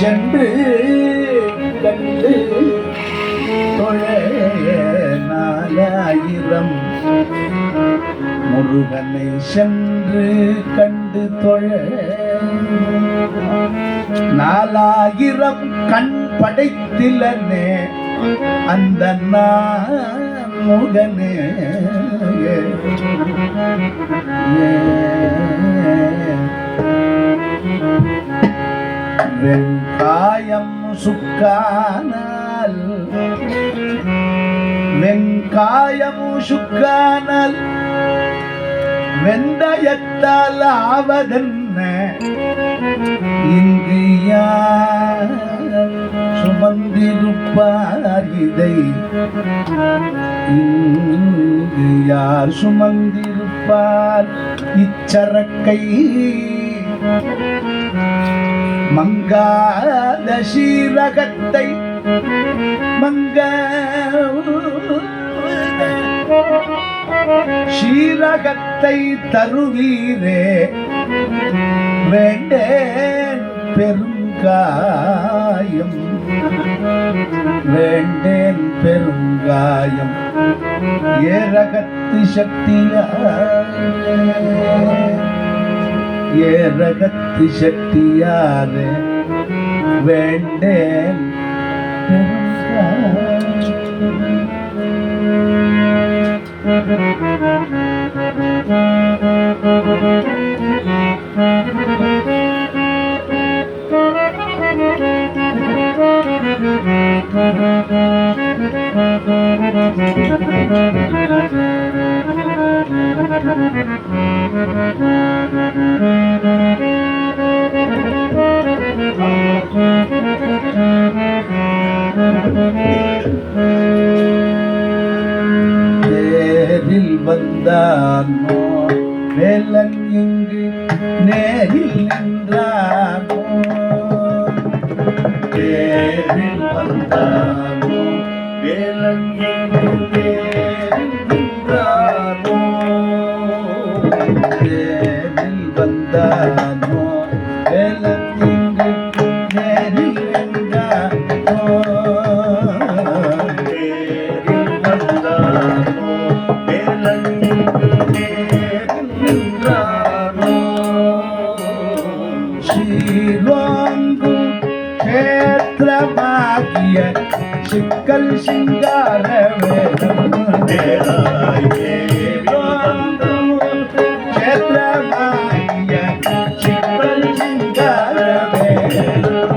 சென்று கண்டு நாலாயிரம். முருகனை சென்று கண்டு தொழ நாலாயிரம் கண் படைத்திலனே. அந்த முகனே. முகனே வெங்காயம் சுக்கானால். வெங்காயம் சுக்கானால். வெந்தயத்தால் ஆவதென்ன? இங்கு யார் சுமந்திருப்பார் இதை. இங்கு யார் சுமந்திருப்பார்? இச்சரக்கை. மங்காத சீரகத்தை மங்க சீரகத்தை தருவீரே. வேண்டேன் பெருங்காயம் வேண்டேன் பெருங்காயம் ஏரகத்து சக்தியா ஏரகத்து சக்தியாரே வேண்டேன். நேரில் வந்தானோ வேலன் இங்கு நேரில் நின்றானோ வந்தானோ வேலன் க்ஷேத்திரமாகிய சிக்கல் சிங்கார வேதம் க்ஷேத்திரமாகிய சிக்கல் சிங்கார வேதம்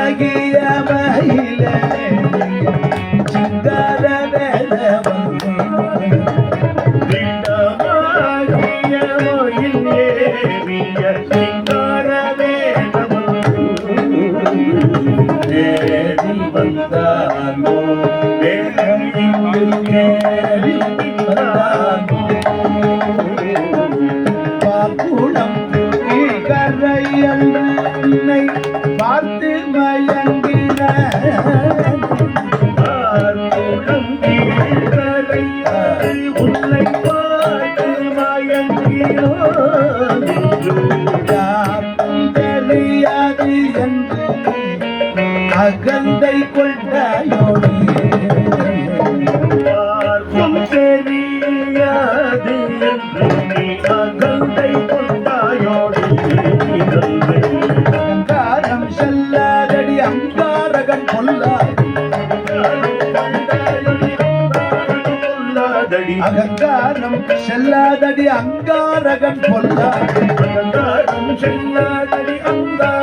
பாக்குளம் கரையன்னை பார்த்து மயங்கின உன்னை பார்த்து மயங்கினான் தெரியாது என்று அங்காரகன் கொள்ளாதடி அகங்காரம் செல்லாதடி அங்காரகன் கொல்லாது அகங்காரம் செல்லாதடி அங்காரகன்